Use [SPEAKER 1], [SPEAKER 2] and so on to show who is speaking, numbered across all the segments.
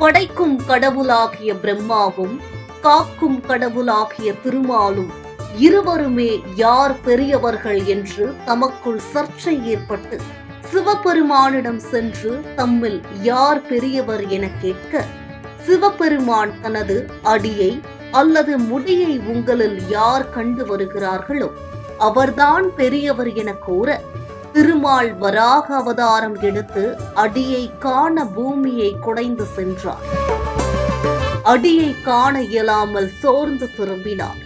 [SPEAKER 1] படைக்கும் கடவுளாகிய பிரம்மாவும் காக்கும் கடவுளாகிய திருமாலும் இருவருமே யார் பெரியவர்கள் என்று தமக்குள் சர்ச்சை ஏற்பட்டு சிவபெருமானிடம் சென்று தம்மில் யார் பெரியவர் என கேட்க சிவபெருமான் தனது அடியை அல்லது முடியை உங்களில் யார் கண்டு வருகிறார்களோ அவர்தான் பெரியவர் என கூற திருமால் வராக அவதாரம் எடுத்து அடியை காண பூமியை குடைந்து சென்றார். அடியை காண இயலாமல் சோர்ந்து திரும்பினார்.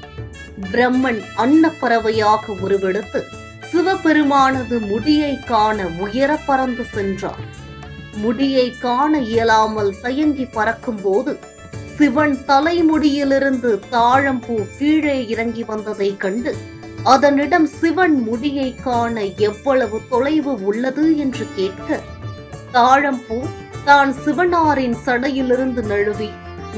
[SPEAKER 1] பிரம்மன் அன்னப்பறவையாக உருவெடுத்து சிவபெருமானது முடியை காண உயர பறந்து சென்றார். முடியை காண இயலாமல் தயங்கி பறக்கும்போது சிவன் தலைமுடியிலிருந்து தாழம்பூ கீழே இறங்கி வந்ததைக் கண்டு அதனிடம் சிவன் முடியை காண எவ்வளவு தொலைவு உள்ளது என்று கேட்க தாழம்பூ தான் சிவனாரின் சடையிலிருந்து நழுவி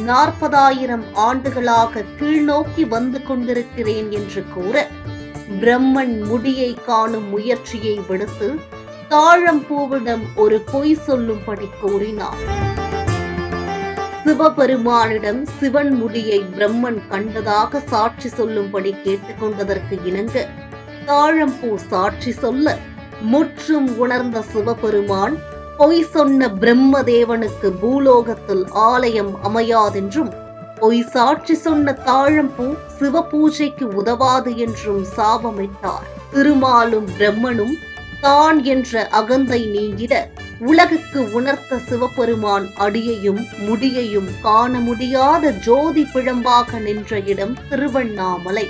[SPEAKER 1] நாற்பதாயிரம் ஆண்டுகளாக கீழ்நோக்கி வந்து கொண்டிருக்கிறேன் என்று கூற பிரம்மன் முடியை காணும் முயற்சியை விடுத்து தாழம்பூவிடம் ஒரு பொய் சொல்லும்படி கூறினார் சிவபெருமானிடம் சிவன் முடியை பிரம்மன் கண்டதாக சாட்சி சொல்லும்படி கேட்டுக்கொண்டதற்கு இணங்க தாழம்பூ சாட்சி சொல்ல முற்றும் உணர்ந்த சிவபெருமான் பொய் சொன்ன பிரம்மதேவனுக்கு பூலோகத்தில் ஆலயம் அமையாதென்றும் பொய் சாட்சி சொன்ன தாழம்பூ சிவ பூஜைக்கு உதவாது என்றும் சாபமிட்டார். திருமாலும் பிரம்மனும் தான் என்ற அகந்தை நீங்கிட உலகுக்கு உணர்த்த சிவபெருமான் அடியையும் முடியையும் காண முடியாத ஜோதி பிழம்பாக நின்ற இடம் திருவண்ணாமலை.